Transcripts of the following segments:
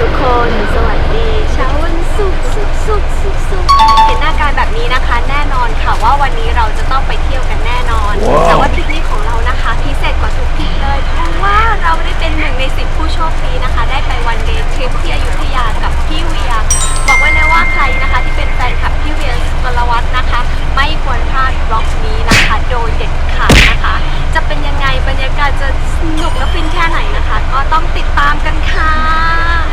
ทุกคน สวัสดีเช้าวันศุกร์ศุกร์ศุกร์ศุกร์ศุกร์เห็นหน้ากายแบบนี้นะคะ แน่นอนค่ะว่าวันนี้เราจะต้องไปเที่ยวกันแน่นอนแต่ว่าทริปนี้ของเรานะคะ พิเศษกว่าทุกทริปเลยเพราะว่าเราได้เป็นหนึ่งในสิบผู้โชคดีนะคะ ได้ไปวันเดย์ทริปที่อยุธยากับพี่เวีย บอกไว้เลยว่าใครนะคะที่เป็นแฟนคลับพี่เวียสุกลวัฒน์นะคะ ไม่ควรพลาดบล็อกนี้นะคะ โดยเด็ดขาดนะคะ จะเป็นยังไงบรรยากาศจะสนุกและฟินแค่ไหนนะคะ ก็ต้องติดตามกันค่ะ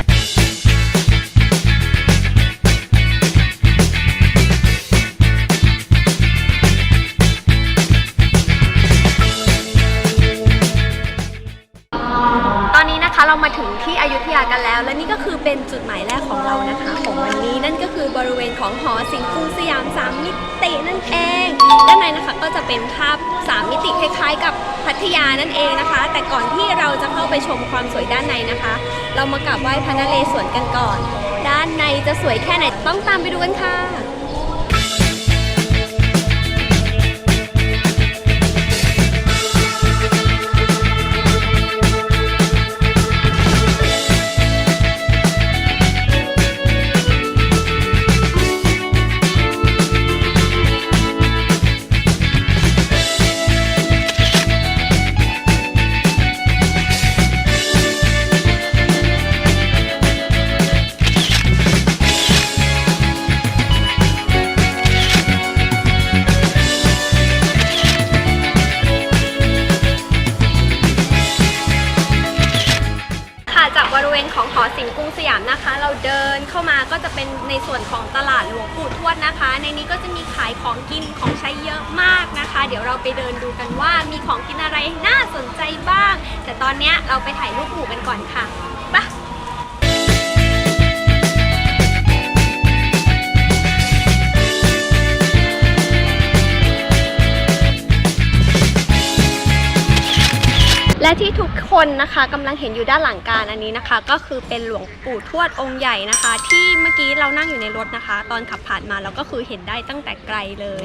ริเวณของหอศิลป์กรุงสยามสามมิตินั่นเอง ด้านในนะคะก็จะเป็นภาพสามมิติคล้ายๆ กับพัทยานั่นเองนะคะ แต่ก่อนที่เราจะเข้าไปชมความสวยด้านในนะคะ เรามากราบไหว้พระนเรศวรกันก่อน ด้านในจะสวยแค่ไหนต้องตามไปดูกันค่ะ เดินเข้ามาก็จะเป็นในส่วนของตลาดหลวงปู่ทวดนะคะ ในนี้ก็จะมีขายของกินของใช้เยอะมากนะคะ เดี๋ยวเราไปเดินดูกันว่ามีของกินอะไรน่าสนใจบ้าง แต่ตอนเนี้ยเราไปถ่ายรูปหมู่กันก่อนค่ะไป และที่ทุกคนนะคะกำลังเห็นอยู่ด้านหลังการอันนี้นะคะ ก็คือเป็นหลวงปู่ทวดองค์ใหญ่นะคะ ที่เมื่อกี้เรานั่งอยู่ในรถนะคะ ตอนขับผ่านมาเราก็คือเห็นได้ตั้งแต่ไกลเลย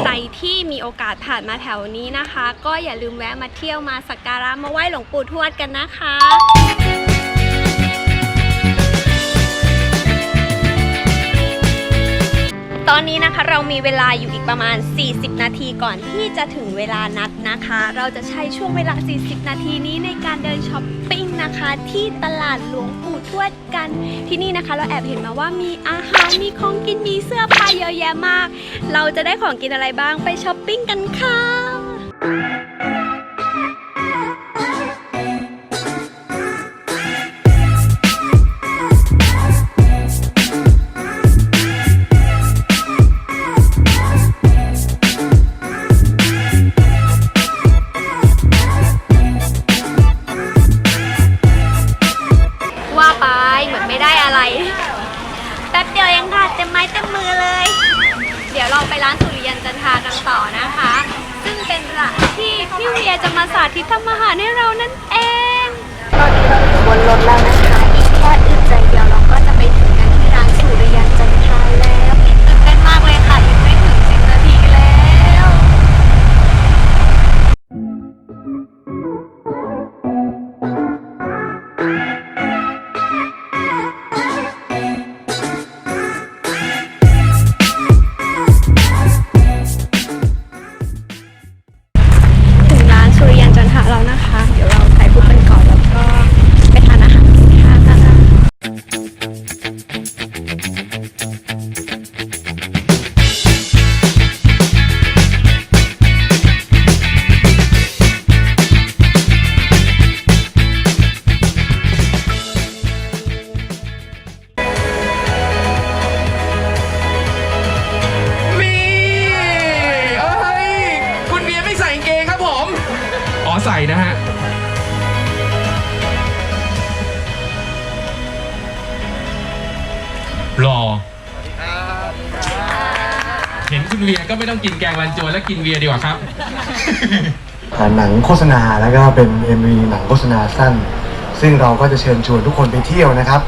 ใครที่มีโอกาสผ่านมาแถวนี้นะคะ ก็อย่าลืมแวะมาเที่ยวมาสักการะมาไหว้หลวงปู่ทวดกันนะคะ ตอนนี้นะคะเรามีเวลาอยู่อีกประมาณ 40 นาทีก่อนที่จะถึงเวลานัดนะคะ เราจะใช้ช่วงเวลา 40 นาทีนี้ในการเดินช้อปปิ้งนะคะ ที่ตลาดหลวงปู่ทวดกันที่นี่นะคะ เราแอบเห็นมาว่ามีอาหารมีของกินมีเสื้อผ้าเยอะแยะมาก เราจะได้ของกินอะไรบ้างไปช้อปปิ้งกันค่ะ ได้อะไร แป๊บเดียวเองค่ะเต็มไม้เต็มมือเลย เดี๋ยวเราไปร้านสุริยันจันทรากันต่อนะคะ ซึ่งเป็นร้านที่พี่เวียจะมาสาธิตทำอาหารให้เรานั่นเอง ตอนนี้เราอยู่บนรถแล้วนะคะ นะฮะรอเห็นคุณเวียก็ไม่ต้องกินแกงรันจวนแล้วกินเวียดีกว่าครับ อ่าหนังโฆษณาแล้วก็เป็น MV หนังโฆษณาสั้น ซึ่งเราก็จะเชิญชวนทุกคนไปเที่ยวนะครับ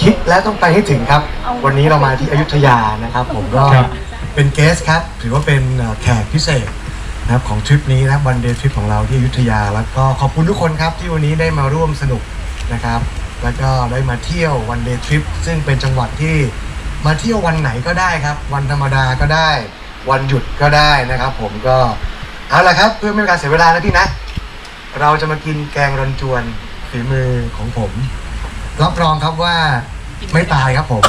คิดและต้องไปให้ถึงครับ วันนี้เรามาที่อยุธยานะครับ ผมก็ครับ เป็นเกสครับ ถือว่าเป็นเอ่อแขกพิเศษ นะครับของทริปนี้นะครับวันเดย์ทริปของเราที่อยุธยา แล้วก็ขอบคุณทุกคนครับที่วันนี้ได้มาร่วมสนุกนะครับ แล้วก็ได้มาเที่ยววันเดย์ทริปซึ่งเป็นจังหวัดที่มาเที่ยววันไหนก็ได้ครับ วันธรรมดาก็ได้ วันหยุดก็ได้นะครับ ผมก็เอาละครับเพื่อไม่เป็นการเสียเวลานะพี่นะ เราจะมากินแกงรันจวนฝีมือของผม รับรองครับว่าไม่ตายครับผม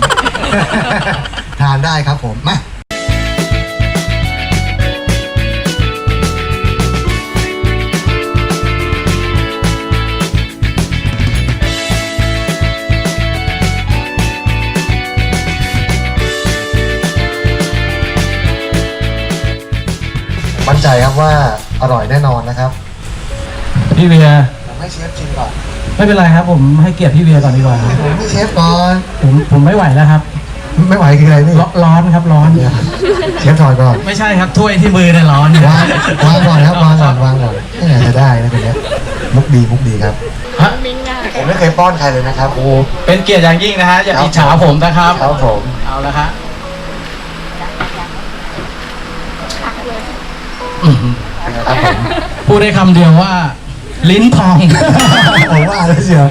ทานได้ครับผมมา ใจครับว่าอร่อยแน่นอนนะครับ พี่เวียผมให้เชฟชิมก่อนไม่เป็นไรครับ ผมให้เกียรติพี่เวียก่อนดีกว่าผมให้เชฟก่อน ผมผมไม่ไหวแล้วครับไม่ไหวคืออะไรนี่ร้อนร้อนครับร้อนเดี๋ยวเชฟถอยก่อนไม่ใช่ครับถ้วยที่มือเนี่ยร้อนวางวางก่อนครับวางก่อนวางก่อนไม่น่าจะได้นะคนเนี้ยมุกดีมุกดีครับฮะผมไม่เคยป้อนใครเลยนะครับโอ้เป็นเกียรติอย่างยิ่งนะฮะอย่าอิจฉาผมนะครับ ครับผม เอาละฮะ อือหือครับผมพูดได้คำเดียวว่า ลิ้นพอง ผมว่าแล้วเชียว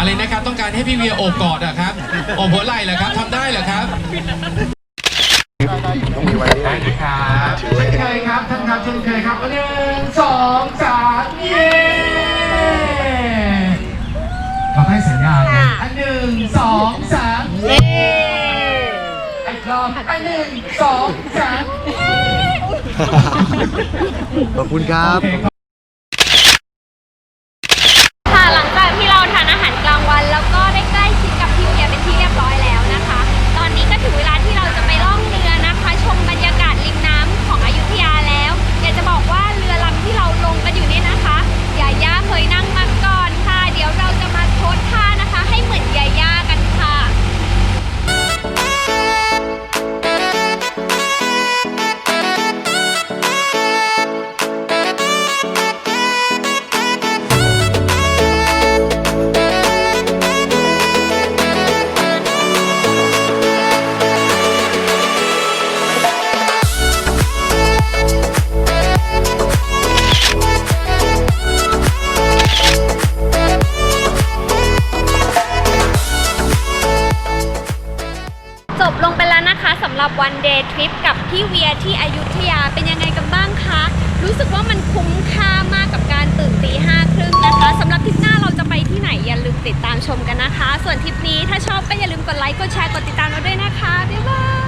อะไรนะครับ ต้องการให้พี่เวียโอบกอดเหรอะครับโอบหัวไหล่เหรอครับทำได้เหรอครับต้องมีไว้ด้วได้ยครับเช่นเคยครับท่านครับเช่นเคยครับหนึ่งสองสามเย้เราให้สัญญาณนะอันหนึ่งสองสามเย้อีกรอบอันหนึ่งสองสาม ขอบคุณครับค่ะ กับพี่เวียที่อยุธยาเป็นยังไงกันบ้างคะ รู้สึกว่ามันคุ้มค่ามากกับการตื่นตีห้าครึ่งนะคะสำหรับทริปหน้าเราจะไปที่ไหนอย่าลืมติดตามชมกันนะคะ ส่วนทริปนี้ถ้าชอบก็อย่าลืมกดไลค์กดแชร์กดติดตามเราด้วยนะคะบ๊ายบาย